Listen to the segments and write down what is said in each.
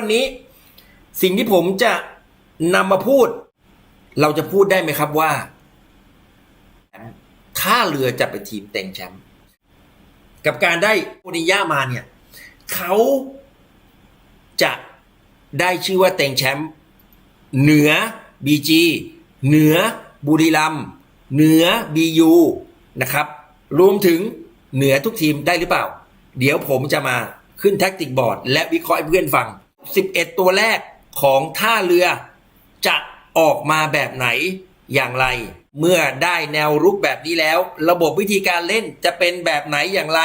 วันนี้ สิ่งที่ผมจะนำมาพูด เราจะพูดได้ไหมครับว่าท่าเรือจะเป็นทีมเต็งแชมป์กับการได้โอนิยามาเนี่ย เขาจะได้ชื่อว่าเต็งแชมป์เหนือบีจีเหนือบุรีรัมเหนือบียูนะครับ รวมถึงเหนือทุกทีมได้หรือเปล่า เดี๋ยวผมจะมาขึ้นแท็กติกบอร์ด และวิเคราะห์ให้เพื่อนฟัง 11 ตัวแรกของท่าเรือจะออกมาแบบไหนอย่างไร เมื่อได้แนวรุกแบบนี้แล้ว ระบบวิธีการเล่นจะเป็นแบบไหนอย่างไร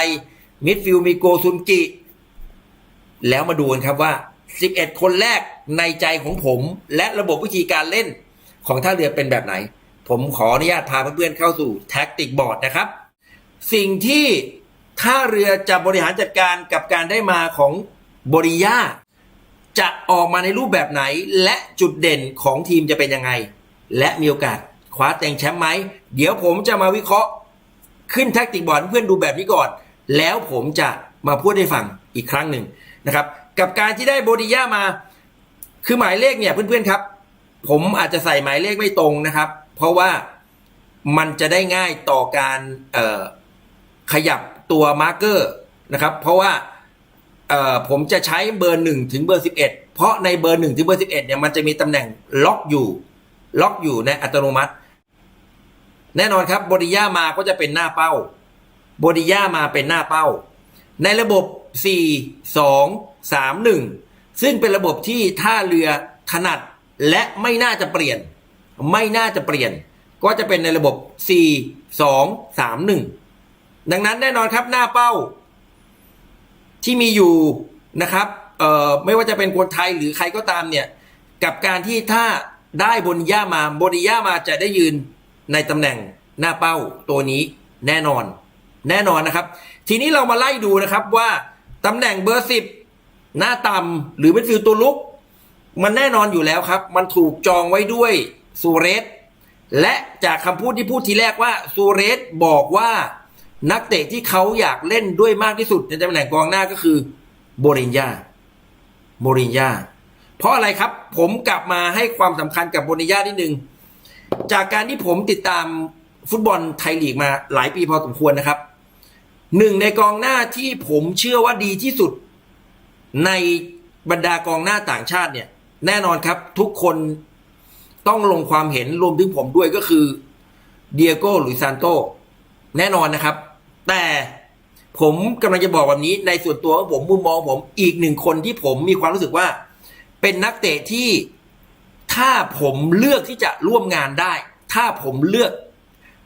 มิดฟิลมีโกซุนกิแล้วมาดูกันครับว่า 11 คนแรกในใจของผม และระบบวิธีการเล่นของท่าเรือเป็นแบบไหน ผมขออนุญาตพาเพื่อนๆเข้าสู่แท็กติกบอร์ดนะครับ สิ่งที่ท่าเรือจะบริหารจัดการกับการได้มาของบริยา จะออกมาในรูปแบบไหน และจุดเด่นของทีมจะเป็นยังไง และมีโอกาสคว้าแต่งแชมป์ไหม เดี๋ยวผมจะมาวิเคราะห์ ขึ้นแท็กติกบอร์ดให้เพื่อนดูแบบนี้ก่อน แล้วผมจะมาพูดให้ฟังอีกครั้งหนึ่งนะครับ กับการที่ได้โบดิยามา คือหมายเลขเนี่ยเพื่อนๆครับ ผมอาจจะใส่หมายเลขไม่ตรงนะครับ เพราะว่ามันจะได้ง่ายต่อการขยับตัวมาร์กเกอร์นะครับ เพราะว่า เอ่อผมจะใช้เบอร์หนึ่งถึงเบอร์สิบเอ็ดเพราะในเบอร์หนึ่งถึงเบอร์สิบเอ็ดเนี่ยมันจะมีตำแหน่งล็อกอยู่ ล็อกอยู่ในอัตโนมัติ แน่นอนครับบริย่ามาก็จะเป็นหน้าเป้าบริย่ามาเป็นหน้าเป้า ในระบบ 4 2 3 1 ซึ่งเป็นระบบที่ท่าเรือถนัดและไม่น่าจะเปลี่ยน ไม่น่าจะเปลี่ยน ก็จะเป็นในระบบ 4 2 3 1 ดังนั้นแน่นอนครับหน้าเป้า ที่มีอยู่นะครับเอ่อไม่ว่าจะเป็นคนไทยหรือใครก็ตามเนี่ยกับการที่ถ้าได้บนย่ามาบนย่ามาจะได้ยืนในตำแหน่งหน้าเป้าตัวนี้แน่นอน แน่นอนนะครับ ทีนี้เรามาไล่ดูนะครับว่าตำแหน่งเบอร์สิบหน้าต่ำหรือเป็นฟิลตัวลุก มันแน่นอนอยู่แล้วครับ มันถูกจองไว้ด้วยซูเรสและจากคำพูดที่พูดทีแรกว่าซูเรสบอกว่า นักเตะที่เขาอยากเล่นด้วยมากที่สุดในตำแหน่งกองหน้าก็คือโบรินญาโบรินญาเพราะอะไรครับ ผมกลับมาให้ความสำคัญกับโบรินญานิดนึง จากการที่ผมติดตามฟุตบอลไทยลีกมาหลายปีพอสมควรนะครับหนึ่งในกองหน้าที่ผมเชื่อว่าดีที่สุด ในบรรดากองหน้าต่างชาติเนี่ย แน่นอนครับ ทุกคนต้องลงความเห็นรวมถึงผมด้วยก็คือเดียโก้หรือซานโต แน่นอนนะครับ แต่ผมกำลังจะบอกแบบนี้ในส่วนตัวของผมมุมมองผมอีกหนึ่งคนที่ผมมีความรู้สึกว่า เป็นนักเตะที่ถ้าผมเลือกที่จะร่วมงานได้ ถ้าผมเลือก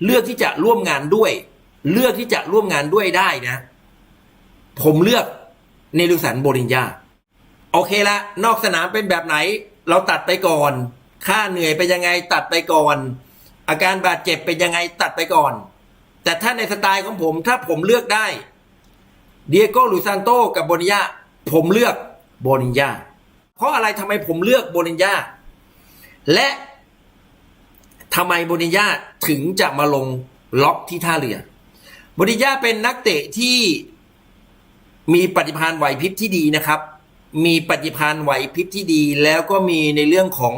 เลือกที่จะร่วมงานด้วย เลือกที่จะร่วมงานด้วยได้นะ ผมเลือกเนลุสันโบรินญาโอเคละนอกสนามเป็นแบบไหน เราตัดไปก่อน ค่าเหนื่อยเป็นยังไงตัดไปก่อน อาการบาดเจ็บเป็นยังไงตัดไปก่อน แต่ถ้าในสไตล์ของผม ถ้าผมเลือกได้เดียโก้หรือซานโตกับโบนิญาผมเลือกโบนิญาเพราะอะไรทำไมผมเลือกโบนิญาและทำไมโบนิญาถึงจะมาลงล็อกที่ท่าเรือโบนิญาเป็นนักเตะที่มีปฏิภาณไหวพริบที่ดีนะครับ มีปฏิภาณไหวพริบที่ดี แล้วก็มีในเรื่องของ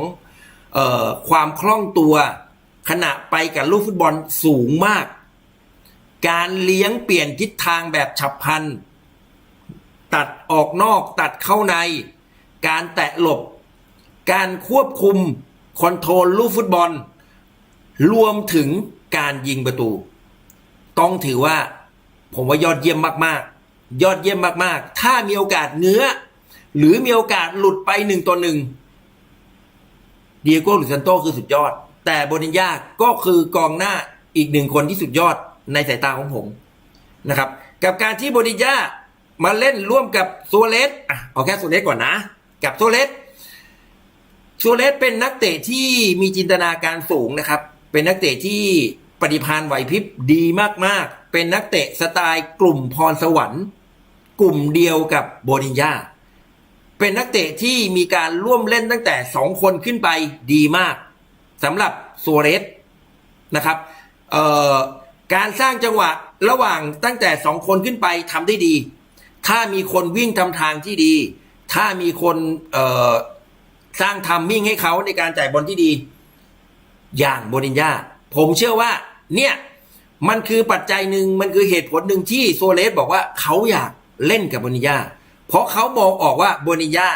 ออความคล่องตัวขณะไปกับลูกฟุตบอลสูงมาก การเลี้ยงเปลี่ยนทิศทางแบบฉับพลัน ตัดออกนอกตัดเข้าใน การแตะหลบ การควบคุมคอนโทรลลูกฟุตบอล รวมถึงการยิงประตู ต้องถือว่า ผมว่ายอดเยี่ยมมากๆ ยอดเยี่ยมมากๆ ถ้ามีโอกาสเนื้อ หรือมีโอกาสหลุดไปหนึ่งต่อหนึ่งเดียโก้หรือซันโตคือสุดยอด แต่โบนิญญาก็คือกองหน้าอีกหนึ่งคนที่สุดยอด ในสายตาของผมนะครับ กับการที่โบนิญามาเล่นร่วมกับโซเลสอะเอาแค่โซเลสก่อนนะ กับโซเลสโซเลสเป็นนักเตะที่มีจินตนาการสูงนะครับ เป็นนักเตะที่ปฏิภาณไหวพริบดีมากๆ เป็นนักเตะสไตล์กลุ่มพรสวรรค์ กลุ่มเดียวกับโบนิญาเป็นนักเตะที่มีการร่วมเล่นตั้งแต่สองคนขึ้นไปดีมากสำหรับโซเรสนะครับเอ่อ การสร้างจังหวะระหว่างตั้งแต่สองคนขึ้นไปทำได้ดี ถ้ามีคนวิ่งทำทางที่ดี ถ้ามีคนเสร้างทัมมิ่งให้เขาในการจ่ายบอลที่ดี อย่างโบนินญาผมเชื่อว่าเนี่ยมันคือปัจจัยหนึ่งมันคือเหตุผลหนึ่งที่โซเลสบอกว่าเขาอยากเล่นกับโบนิญาเพราะเขามองออกว่าโบนิญา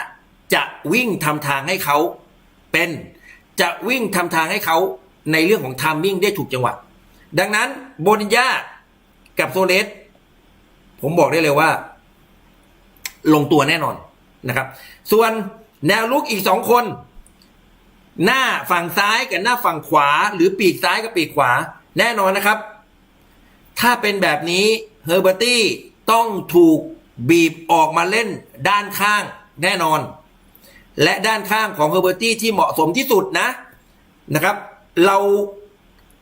จะวิ่งทำทางให้เขาเป็นจะวิ่งทำทางให้เขาในเรื่องของทัมมิ่งได้ถูกจังหวะ ดังนั้นโบนิญากับโซเลสผมบอกได้เลยว่า ลงตัวแน่นอนนะครับ ส่วนแนวลุกอีกสองคน หน้าฝั่งซ้ายกับหน้าฝั่งขวา หรือปีกซ้ายกับปีกขวา แน่นอนนะครับ ถ้าเป็นแบบนี้เฮอร์เบอร์ตี้ต้องถูกบีบออกมาเล่นด้านข้างแน่นอน และด้านข้างของเฮอร์เบอร์ตี้ที่เหมาะสมที่สุดนะนะครับ เรา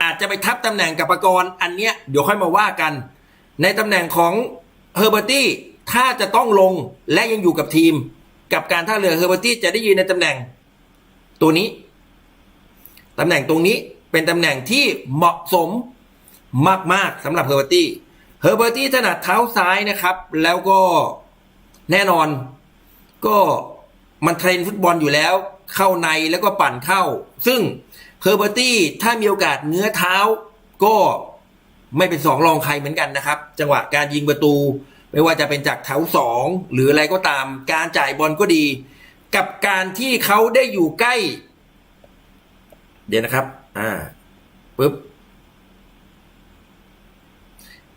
อาจจะไปทับตำแหน่งกับปกรณ์อันเนี้ยเดี๋ยวค่อยมาว่ากัน ในตำแหน่งของเฮอร์เบอร์ตี้ถ้าจะต้องลงและยังอยู่กับทีม กับการท่าเรือเฮอร์เบอร์ตี้จะได้ยืนในตำแหน่ง ตัวนี้ตำแหน่งตรงนี้เป็นตำแหน่งที่เหมาะสมมาก ๆสำหรับเฮอร์เบอร์ตี้เฮอร์เบอร์ตี้ถนัดเท้าซ้ายนะครับ แล้วก็แน่นอนก็มันเทรนฟุตบอลอยู่แล้ว เข้าในแล้วก็ปั่นเข้า ซึ่ง เฮอร์เบอร์ตี้ถ้ามีโอกาสเนื้อเท้า ก็ไม่เป็นสองรองใครเหมือนกันนะครับ จังหวะการยิงประตู ไม่ว่าจะเป็นจากเท้าสองหรืออะไรก็ตาม การจ่ายบอลก็ดี กับการที่เขาได้อยู่ใกล้ เดี๋ยวนะครับ อ่าปึ๊บ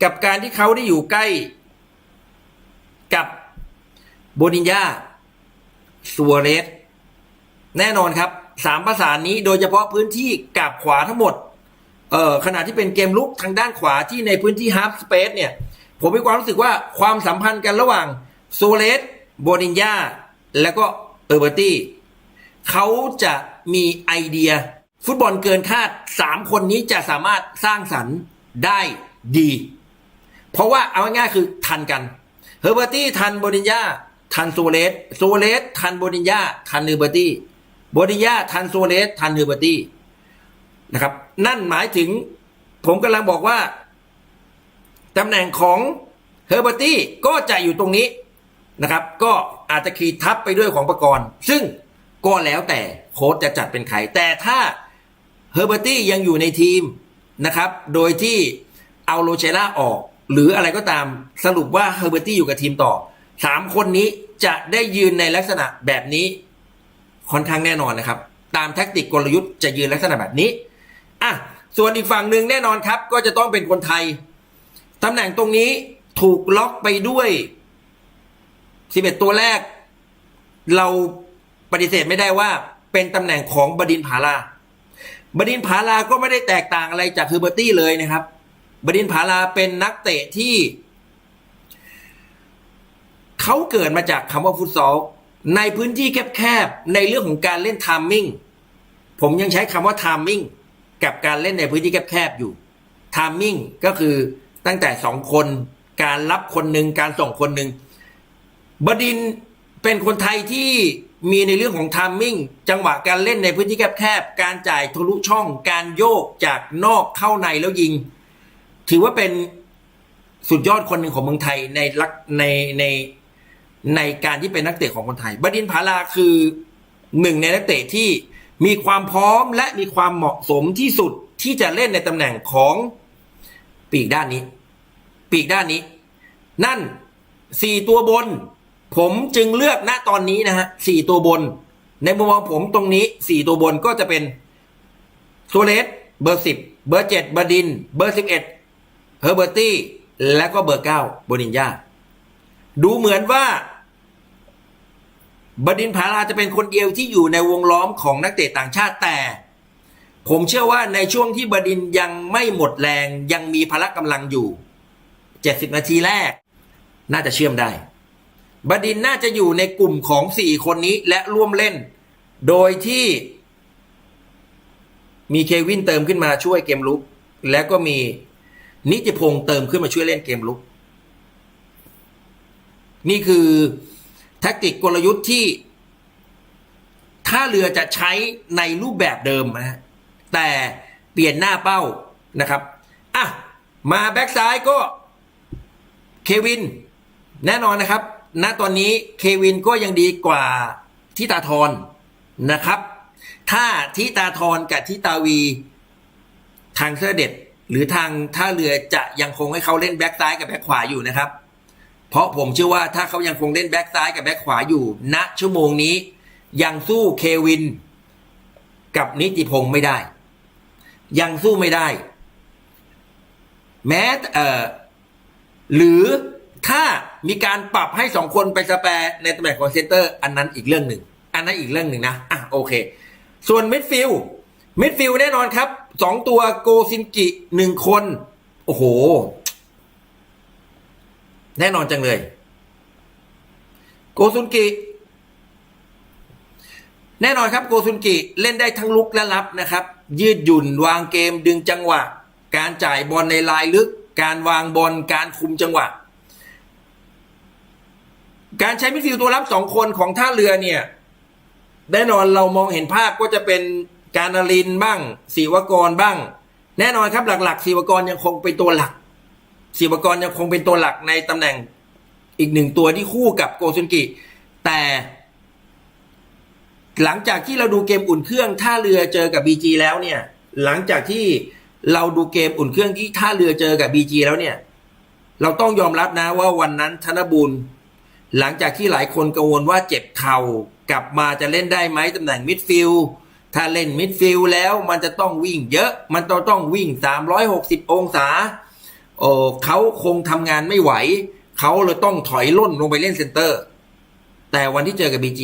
กับการที่เขาได้อยู่ใกล้ กับโบนินญาซัวเรส แน่นอนครับ สามประสานนี้โดยเฉพาะพื้นที่กับขวาทั้งหมด เอ่อขณะที่เป็นเกมลุกทางด้านขวาที่ในพื้นที่ฮาร์ฟสเปซเนี่ย ผมมีความรู้สึกว่าความสัมพันธ์กันระหว่างโซเรสโบนินญาแล้วก็เออร์เบอร์ตี้เขาจะมีไอเดีย ฟุตบอลเกินคาดสามคนนี้จะสามารถสร้างสรรค์ได้ดี เพราะว่าเอาง่ายๆคือทันกันเฮอร์เบอร์ตี้ทันโบดินญาทันโซเลสโซเลสทันโบดินญาทันเฮอร์เบอร์ตี้ บดินญาทันโซเลสทันเฮอร์เบอร์ตี้นะครับ นั่นหมายถึงผมกำลังบอกว่าตำแหน่งของเฮอร์เบอร์ตี้ก็จะอยู่ตรงนี้นะครับ ก็อาจจะขีดทับไปด้วยของประกรณ์ซึ่งก็แล้วแต่โค้ชจะจัดเป็นใครแต่ถ้าเฮอร์เบอร์ตี้ยังอยู่ในทีมนะครับ โดยที่เอาโรเชล่าออก หรืออะไรก็ตามสรุปว่าเฮอร์เบอร์ตี้อยู่กับทีมต่อสามคนนี้จะได้ยืนในลักษณะแบบนี้ ค่อนข้างแน่นอนนะครับ ตามแท็กติกกลยุทธ์จะยืนลักษณะแบบนี้อะส่วนอีกฝั่งหนึ่งแน่นอนครับ ก็จะต้องเป็นคนไทยตำแหน่งตรงนี้ถูกล็อกไปด้วย 11 ตัวแรก เราปฏิเสธไม่ได้ว่าเป็นตำแหน่งของบดินผาลา บดินผาลาก็ไม่ได้แตกต่างอะไรจากเฮอร์เบอร์ตี้เลยนะครับ บดินผาลาเป็นนักเตะที่ เขาเกิดมาจากคำว่าฟุตซอล ในพื้นที่แคบๆ ในเรื่องของการเล่นทามมิ่งผมยังใช้คำว่าทามมิ่งกับการเล่นในพื้นที่แคบๆอยู่ทามมิ่งก็คือตั้งแต่สองคนการรับคนหนึ่งการส่งคนหนึ่งบดินเป็นคนไทยที่มีในเรื่องของทามมิ่งจังหวะการเล่นในพื้นที่แคบๆการจ่ายทะลุช่องการโยกจากนอกเข้าในแล้วยิง ถือว่าเป็นสุดยอดคนหนึ่งของเมืองไทยในลักในใน ในการที่เป็นนักเตะของคนไทย บดินผาลาคือหนึ่งในนักเตะที่มีความพร้อมและมีความเหมาะสมที่สุดที่จะเล่นในตำแหน่งของปีกด้านนี้ ปีกด้านนี้ นั่นสี่ตัวบน ผมจึงเลือกณตอนนี้นะฮะสี่ตัวบน ในมุมมองผมตรงนี้สี่ตัวบนก็จะเป็นโซเลสเบอร์สิบเบอร์เจ็ดบดิน เบอร์สิบเอ็ดเฮอร์เบอร์ตี้ และก็เบอร์เก้าบนินญาดูเหมือนว่า บดินผาลาจะเป็นคนเดียวที่อยู่ในวงล้อมของนักเตะต่างชาติแต่ ผมเชื่อว่าในช่วงที่บดินยังไม่หมดแรงยังมีพละกำลังอยู่เจ็ดสิบนาทีแรก น่าจะเชื่อมได้ บดินน่าจะอยู่ในกลุ่มของสี่คนนี้และร่วมเล่น โดยที่มีเควินเติมขึ้นมาช่วยเกมลุก แล้วก็มีนิติพงษ์เติมขึ้นมาช่วยเล่นเกมลุก นี่คือ แท็กติกกลยุทธ์ที่ท่าเรือจะใช้ในรูปแบบเดิมนะฮะแต่เปลี่ยนหน้าเป้านะครับ อะ มาแบ็กซ้ายก็เควิน แน่นอนนะครับ ณ ตอนนี้เควินก็ยังดีกว่าทิตาทรนะครับ ถ้าทิตาทรกับทิตาวีทางเสื้อเด็ดหรือทางท่าเรือจะยังคงให้เขาเล่นแบ็กซ้ายกับแบ็กขวาอยู่นะครับ ราะผมเชื่อว่าถ้าเขายังคงเล่นแบ็กซ้ายกับแบ็กขวาอยู่ณชั่วโมงนี้ ยังสู้เควิน กับนิติพงศ์ไม่ได้ ยังสู้ไม่ได้ แม้เอ่อหรือถ้ามีการปรับให้สองคนไปสแปรในตำแหน่งของเซนเตอร์ อันนั้นอีกเรื่องหนึ่ง อันนั้นอีกเรื่องหนึ่งนะ อะโอเค ส่วนมิดฟิลมิดฟิลแน่นอนครับสองตัวโกซินกิหนึ่งคน โอ้โห แน่นอนจังเลย โกซุนกิ แน่นอนครับโกซุนกิ เล่นได้ทั้งลุกและรับนะครับ ยืดหยุ่นวางเกมดึงจังหวะ การจ่ายบอลในลายลึก การวางบอลการคุมจังหวะ การใช้มิดฟิลด์ตัวรับสองคนของท่าเรือเนี่ยแน่นอนเรามองเห็นภาพก็จะเป็นการนารินบ้างศิวกรบ้าง แน่นอนครับหลักๆศิวกรยังคงเป็นตัวหลัก ศิวกรยังคงเป็นตัวหลักในตำแหน่งอีกหนึ่งตัวที่คู่กับโกซุนกิ แต่ หลังจากที่เราดูเกมอุ่นเครื่องท่าเรือเจอกับ BG แล้วเนี่ย หลังจากที่เราดูเกมอุ่นเครื่องที่ท่าเรือเจอกับ BG แล้วเนี่ย เราต้องยอมรับนะว่าวันนั้นธนบุญหลังจากที่หลายคนกังวลว่าเจ็บเข่ากลับมาจะเล่นได้ไหมตำแหน่งมิดฟิลด์ถ้าเล่นมิดฟิลด์แล้วมันจะต้องวิ่งเยอะ มันต้องต้องวิ่ง 360 องศา โอ้เขาคงทำงานไม่ไหว เขาเลยต้องถอยล่นลงไปเล่นเซนเตอร์ แต่วันที่เจอกับ BG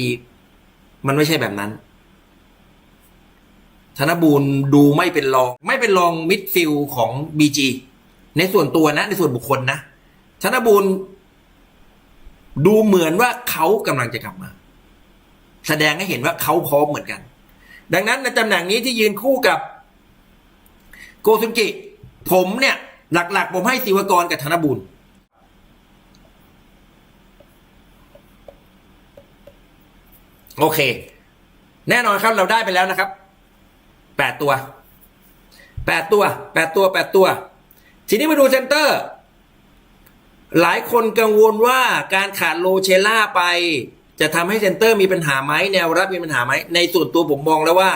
มันไม่ใช่แบบนั้น ธนบูรณ์ดูไม่เป็นรอง ไม่เป็นรองมิดฟิลของ BG ในส่วนตัวนะ ในส่วนบุคคลนะ ธนบูรณ์ดูเหมือนว่าเขากำลังจะกลับมา แสดงให้เห็นว่าเขาพร้อมเหมือนกัน ดังนั้นในตำแหน่งนี้ที่ยืนคู่กับ โกซุนกิ ผมเนี่ย หลัก ๆ ผมให้ศิวกรกับธนบุญโอเค แน่นอนครับเราได้ไปแล้วนะครับแปดตัวแปดตัวแปดตัวแปดตัว ทีนี้มาดูเซนเตอร์ หลายคนกังวลว่าการขาดโลเชล่าไป จะทำให้เซนเตอร์มีปัญหาไหมแนวรับมีปัญหาไหมในส่วนตัวผมมองแล้วว่า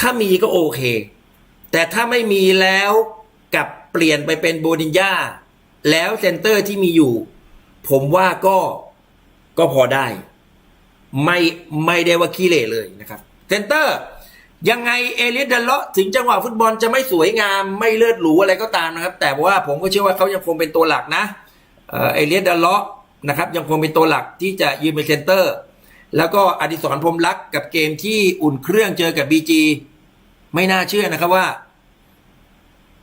ถ้ามีก็โอเค แต่ถ้าไม่มีแล้วกับ เปลี่ยนไปเป็นโบนินญาแล้วเซนเตอร์ที่มีอยู่ ผมว่าก็ก็พอได้ ไม่ไม่ได้ว่าขี้เหร่เลยนะครับเซนเตอร์ยังไงเอลียดดัลเลาะถึงจังหวะฟุตบอลจะไม่สวยงามไม่เลือดหรูอะไรก็ตามนะครับ แต่ว่าผมก็เชื่อว่าเขายังคงเป็นตัวหลักนะเอ่อเอเดลเลาะนะครับ ยังคงเป็นตัวหลักที่จะยืนเป็นเซนเตอร์ แล้วก็อดิศรพรมรักษ์กับเกมที่อุ่นเครื่องเจอกับบีจีไม่น่าเชื่อนะครับว่า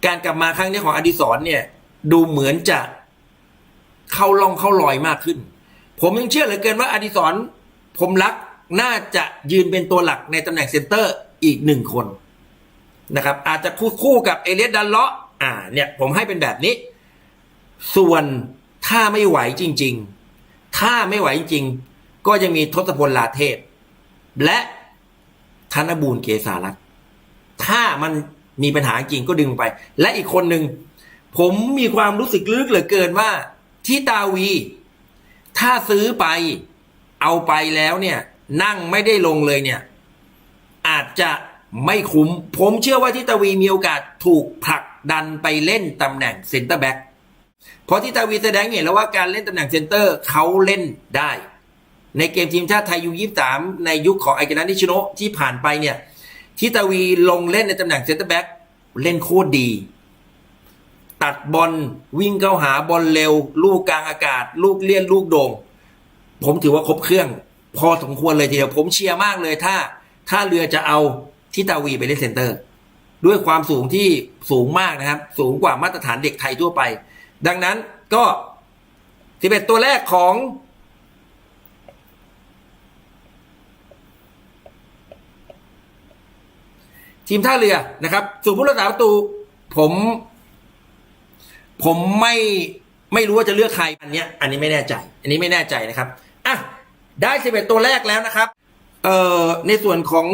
การกลับมาครั้งนี้ของอดิศรเนี่ย ดูเหมือนจะเข้าล่องเข้าลอยมากขึ้น ผมยังเชื่อเหลือเกินว่าอดิศรพรหมรักน่าจะยืนเป็นตัวหลักในตำแหน่งเซนเตอร์อีกหนึ่งคนนะครับ อาจจะคู่คู่กับเอเลียดดัลเลาะอ่า เนี่ย ผมให้เป็นแบบนี้ ส่วนถ้าไม่ไหวจริง ๆ ถ้าไม่ไหวจริงๆก็ยังมีทศพลลาเทพ และธนบูร์เกษารัตถ้ามัน มีปัญหาจริงก็ดึงไป และอีกคนหนึ่งผมมีความรู้สึกลึกเหลือเกินว่าที่ตาวี ถ้าซื้อไปเอาไปแล้วเนี่ย นั่งไม่ได้ลงเลยเนี่ย อาจจะไม่คุ้ม ผมเชื่อว่าทิตาวีมีโอกาสถูกผลักดันไปเล่นตำแหน่งเซนเตอร์แบ็กเพราะทิตาวีแสดงเห็นแล้วว่าการเล่นตำแหน่งเซนเตอร์เขาเล่นได้ ในเกมทีมชาติไทยยูยี่สามในยุคของไอเกนานิชิโนะที่ผ่านไปเนี่ย ทิตาวีลงเล่นในตำแหน่งเซนเตอร์แบ็กเล่นโคตรดี ตัดบอลวิ่งเข้าหาบอลเร็ว ลูกกลางอากาศ ลูกเลี่ยนลูกโด่ง ผมถือว่าครบเครื่อง พอสมควรเลยทีเดียวผมเชียร์มากเลยถ้า ถ้าเรือจะเอาทิตาวีไปเล่นเซนเตอร์ ด้วยความสูงที่สูงมากนะครับ สูงกว่ามาตรฐานเด็กไทยทั่วไป ดังนั้นก็ 11 ตัวแรกของ ทีมท่าเรือนะครับ ส่วนผู้รักษาประตู ผม ผมไม่ไม่รู้ว่าจะเลือกใครอันเนี้ย อันนี้ไม่แน่ใจ อันนี้ไม่แน่ใจนะครับอะได้11ตัวแรกแล้วนะครับ เอ่อในส่วนของ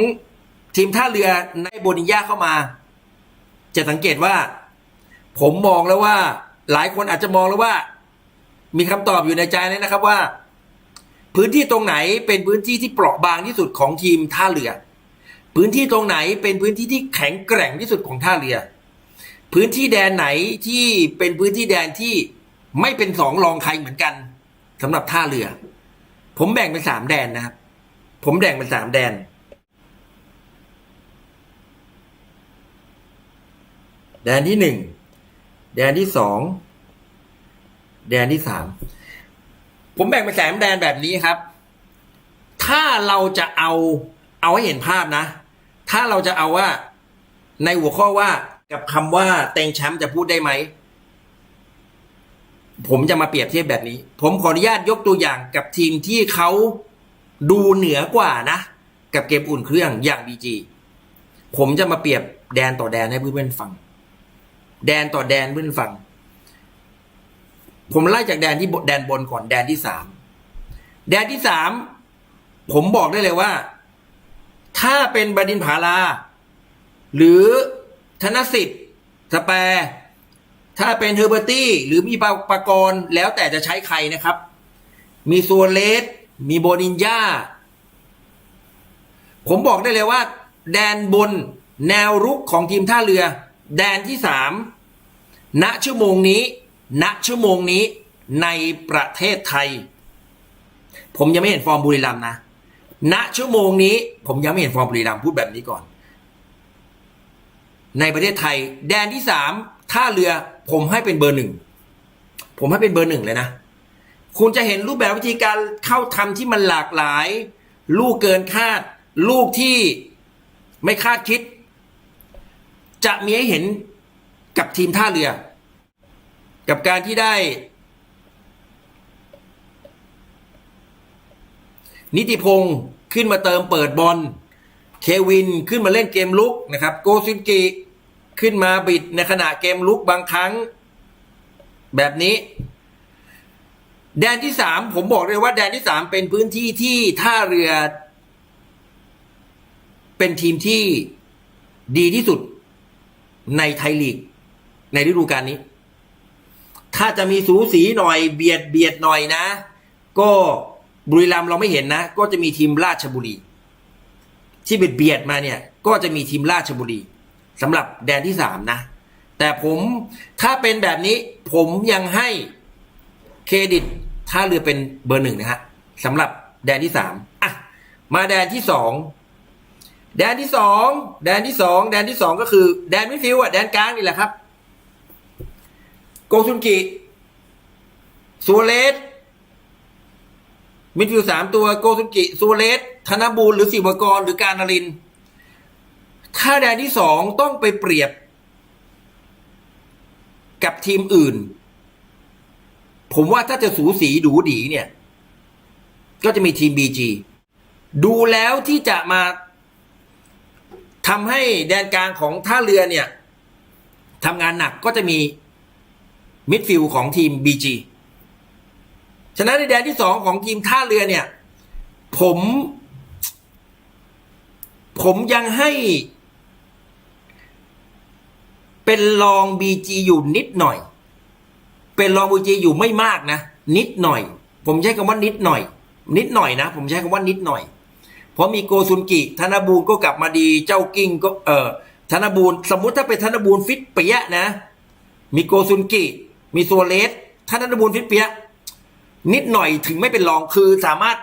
ทีมท่าเรือในโบนิยาเข้ามา จะสังเกตว่า ผมมองแล้วว่า หลายคนอาจจะมองแล้วว่า มีคำตอบอยู่ในใจเลยนะครับว่า พื้นที่ตรงไหนเป็นพื้นที่ที่เปราะบางที่สุดของทีมท่าเรือ พื้นที่ตรงไหนเป็นพื้นที่ที่แข็งแกร่งที่สุดของท่าเรือ พื้นที่แดนไหนที่เป็นพื้นที่แดนที่ไม่เป็นสองรองใครเหมือนกันสำหรับท่าเรือ ผมแบ่งเป็นสามแดนนะครับ ผมแบ่งเป็นสามแดน แดนที่หนึ่งแดนที่สองแดนที่สามผมแบ่งเป็นสามแดนแบบนี้ครับ ถ้าเราจะเอาเอาให้เห็นภาพนะ ถ้าเราจะเอาว่า ในหัวข้อว่ากับคำว่าเต็งแชมป์จะพูดได้ไหม ผมจะมาเปรียบเทียบแบบนี้ ผมขออนุญาตยกตัวอย่างกับทีมที่เขาดูเหนือกว่านะ กับเกมอุ่นเครื่องอย่างบีจีผมจะมาเปรียบแดนต่อแดนให้เพื่อนๆฟัง แดนต่อแดนเพื่อนฟัง ผมไล่จากแดนที่แดนบนก่อนแดนที่สามแดนที่สามผมบอกได้เลยว่า ถ้าเป็นบดินผาลา หรือธนสิทธิ์สแปร์ถ้าเป็นเฮอร์เบอร์ตี้ หรือมีปาปากรแล้วแต่จะใช้ใครนะครับ มีซัวเลส มีโบนินญาผมบอกได้เลยว่า แดนบนแนวรุกของทีมท่าเรือ แดนที่สามณชั่วโมงนี้ ณชั่วโมงนี้ในประเทศไทย ผมยังไม่เห็นฟอร์มบุรีรัมย์นะ ณชั่วโมงนี้ ผมยังไม่เห็นฟอร์มบุรีรัมพูดแบบนี้ก่อน ในประเทศไทย แดนที่สามท่าเรือผมให้เป็นเบอร์หนึ่งผมให้เป็นเบอร์หนึ่งเลยนะ คุณจะเห็นรูปแบบวิธีการเข้าทำที่มันหลากหลาย ลูกเกินคาด ลูกที่ไม่คาดคิด จะมีให้เห็นกับทีมท่าเรือ กับการที่ได้ นิติพงศ์ขึ้นมาเติมเปิดบอล เควินขึ้นมาเล่นเกมลุกนะครับ โกซุนกิขึ้นมาบิดในขณะเกมลุกบางครั้ง แบบนี้ แดนที่สามผมบอกเลยว่าแดนที่สามเป็นพื้นที่ที่ท่าเรือ เป็นทีมที่ดีที่สุดในไทยลีก ในฤดูกาลนี้ ถ้าจะมีสูสีหน่อยเบียดเบียดหน่อยนะ ก็ บุรีรัมย์เราไม่เห็นนะ ก็จะมีทีมราชบุรี ที่เบียดเบียดมาเนี่ย ก็จะมีทีมราชบุรีสำหรับแดนที่สามนะ แต่ผมถ้าเป็นแบบนี้ ผมยังให้เครดิตท่าเรือเป็นเบอร์หนึ่งนะฮะสำหรับแดนที่สามอะมาแดนที่สองแดนที่สองแดนที่สองแดนที่สองก็คือ แดนมิฟิลด์อะแดนกลางนี่แหละครับ โกซุนกิซัวเลส มิดฟิลด์สามตัวโกซุนกิซัวเลสธนบูลหรือสิวกรหรือการนรินทร์ถ้าแดนที่สองต้องไปเปรียบ กับทีมอื่น ผมว่าถ้าจะสูสีดูดีเนี่ย ก็จะมีทีมบีจีดูแล้วที่จะมาทำให้แดนกลางของท่าเรือเนี่ยทำงานหนักก็จะมีมิดฟิลด์ของทีมบีจี ฉะนั้นในแดนที่สองของทีมท่าเรือเนี่ย ผม ผมยังให้ เป็นรองบีจีอยู่นิดหน่อย เป็นรองบีจีอยู่ไม่มากนะ นิดหน่อย ผมใช้คำว่านิดหน่อย นิดหน่อยนะ ผมใช้คำว่านิดหน่อย เพราะมีโกซุนกิธนบูลก็กลับมาดีเจ้ากิ้งก็ เออธนบูลสมมุติถ้าเป็นธนบูลฟิตเปียะนะ มีโกซุนกิ มีโซเลสถ้าธนบูลฟิตเปียะ นิดหน่อยถึงไม่เป็นรองคือสามารถ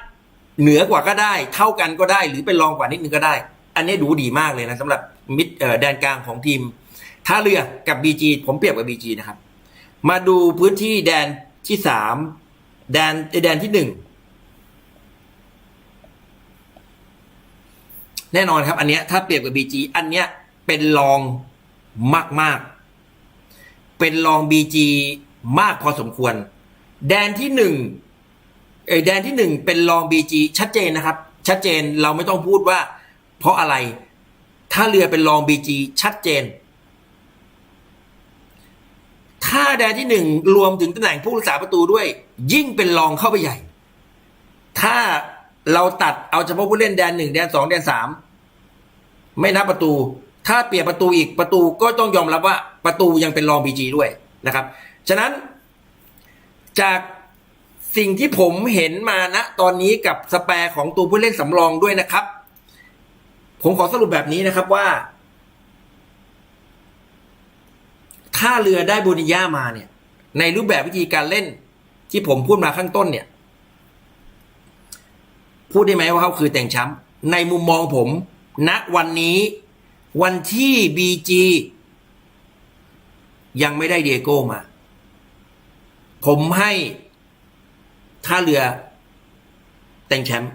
เหนือกว่าก็ได้ เท่ากันก็ได้ หรือเป็นรองกว่านิดนึงก็ได้ อันนี้ดูดีมากเลยนะสำหรับมิดแดนกลางของทีมท่าเรือกับบีจีผมเปรียบกับบีจีนะครับ มาดูพื้นที่แดนที่สามแดนแดนที่หนึ่งแน่นอนครับ อันเนี้ยถ้าเปรียบกับ BG อันเนี้ยเป็นรองมากมากๆเป็นรอง BG มากพอสมควร แดนที่หนึ่งเอยแดนที่หนึ่งเป็นรอง BG ชัดเจนนะครับ ชัดเจนเราไม่ต้องพูดว่า เพราะอะไร ถ้าเรือเป็นรอง BG ชัดเจน ถ้าแดนที่หนึ่งรวมถึงตำแหน่งผู้รักษาประตูด้วย ยิ่งเป็นรองเข้าไปใหญ่ ถ้าเราตัดเอาเฉพาะผู้เล่นแดนหนึ่งแดนสองแดนสามไม่นับประตู ถ้าเปลี่ยนประตูอีกประตูก็ต้องยอมรับว่าประตูยังเป็นรองบีจีด้วยนะครับ ฉะนั้น จากสิ่งที่ผมเห็นมาณตอนนี้กับสแปรของตัวผู้เล่นสำรองด้วยนะครับ ผมขอสรุปแบบนี้นะครับว่า ถ้าเรือได้บูนิย่ามาเนี่ย ในรูปแบบวิธีการเล่น ที่ผมพูดมาข้างต้นเนี่ย พูดได้ไหมว่าเขาคือแต่งแชมป์ในมุมมองผมณวันนี้วันที่บีจียังไม่ได้เดียโก้มา ผมให้ท่าเรือแต่งแชมป์